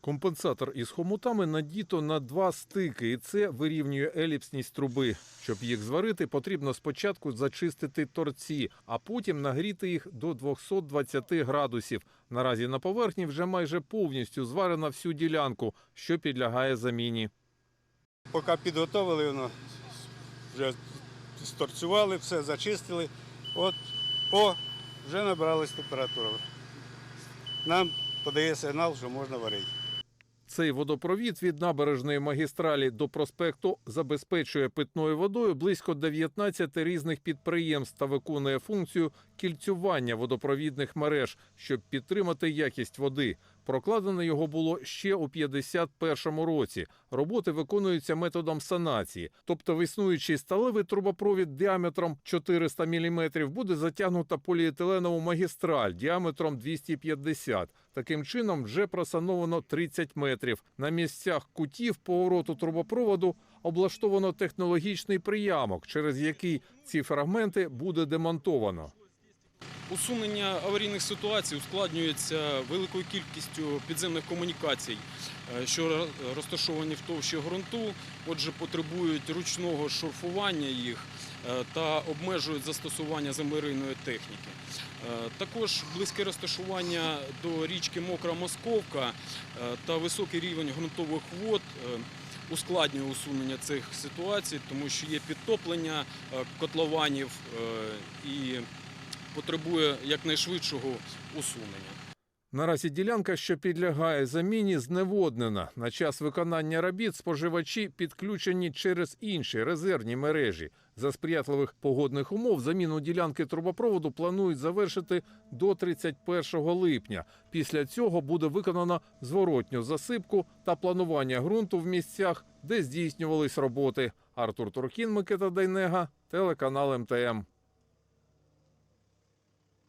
Компенсатор із хомутами надіто на два стики, і це вирівнює еліпсність труби. Щоб їх зварити, потрібно спочатку зачистити торці, а потім нагріти їх до 220 градусів. Наразі на поверхні вже майже повністю зварена всю ділянку, що підлягає заміні. Поки підготовили, воно вже сторцювали, все зачистили. От, о, вже набралась температура. Нам подає сигнал, що можна варити. Цей водопровід від набережної магістралі до проспекту забезпечує питною водою близько 19 різних підприємств та виконує функцію кільцювання водопровідних мереж, щоб підтримати якість води. Прокладено його було ще у 51-му році. Роботи виконуються методом санації, тобто в існуючий сталевий трубопровід діаметром 400 мм буде затягнута поліетиленову магістраль діаметром 250. Таким чином вже просановано 30 метрів. На місцях кутів повороту трубопроводу облаштовано технологічний приямок, через який ці фрагменти буде демонтовано. Усунення аварійних ситуацій ускладнюється великою кількістю підземних комунікацій, е, що розташовані в товщі ґрунту, отже, потребують ручного шурфування їх е, та обмежують застосування землерийної техніки. Е, Також близьке розташування до річки Мокра Московка та високий рівень ґрунтових вод ускладнює усунення цих ситуацій, тому що є підтоплення котлованів і потребує якнайшвидшого усунення. Наразі ділянка, що підлягає заміні, зневоднена. На час виконання робіт споживачі підключені через інші резервні мережі. За сприятливих погодних умов заміну ділянки трубопроводу планують завершити до 31 липня. Після цього буде виконано зворотню засипку та планування ґрунту в місцях, де здійснювались роботи. Артур Туркін, Микита Дайнега, телеканал МТМ.